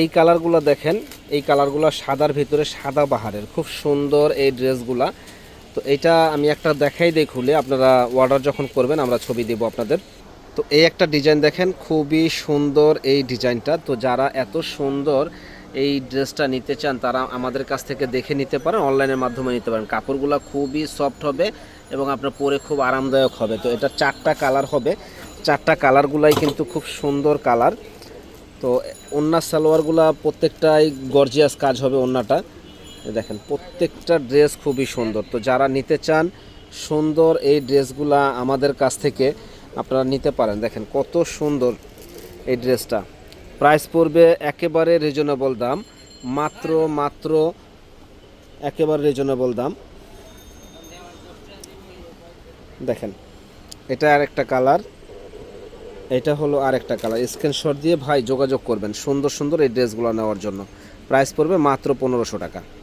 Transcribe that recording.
এই কালারগুলো দেখেন, এই কালারগুলো সাদার ভিতরে সাদা বাহারের, খুব সুন্দর এই ড্রেসগুলা। তো এটা আমি একটা দেখাই দিই খুলে, আপনারা অর্ডার যখন করবেন আমরা ছবি দেব আপনাদের। তো এই একটা ডিজাইন দেখেন, খুবই সুন্দর এই ডিজাইনটা তো যারা এত সুন্দর এই ড্রেসটা নিতে চান, তারা আমাদের কাছ থেকে দেখে নিতে পারেন, অনলাইনের মাধ্যমে নিতে পারেন। কাপড়গুলো খুবই সফট হবে এবং আপনার পরে খুব আরামদায়ক হবে। তো এটা চারটা কালার হবে। চারটা কালারগুলাই কিন্তু খুব সুন্দর কালার। তো ওন্না সালোয়ারগুলা প্রত্যেকটাই গর্জিয়াস কাজ হবে এই দেখেন, প্রত্যেকটা ড্রেস খুবই সুন্দর। তো যারা নিতে চান, সুন্দর এই ড্রেসগুলা আমাদের কাছ থেকে আপনারা নিতে পারেন। দেখেন, কত সুন্দর এই ড্রেসটা প্রাইস পড়বে একেবারে রিজনেবল দাম। মাত্র মাত্র একেবারে রিজনেবল দাম। দেখেন, এটা আর একটা কালার এটা হলো আর একটা কালার স্ক্রিনশট দিয়ে ভাই যোগাযোগ করবেন সুন্দর সুন্দর এই ড্রেসগুলো নেওয়ার জন্য। প্রাইস পড়বে মাত্র পনেরোশো টাকা।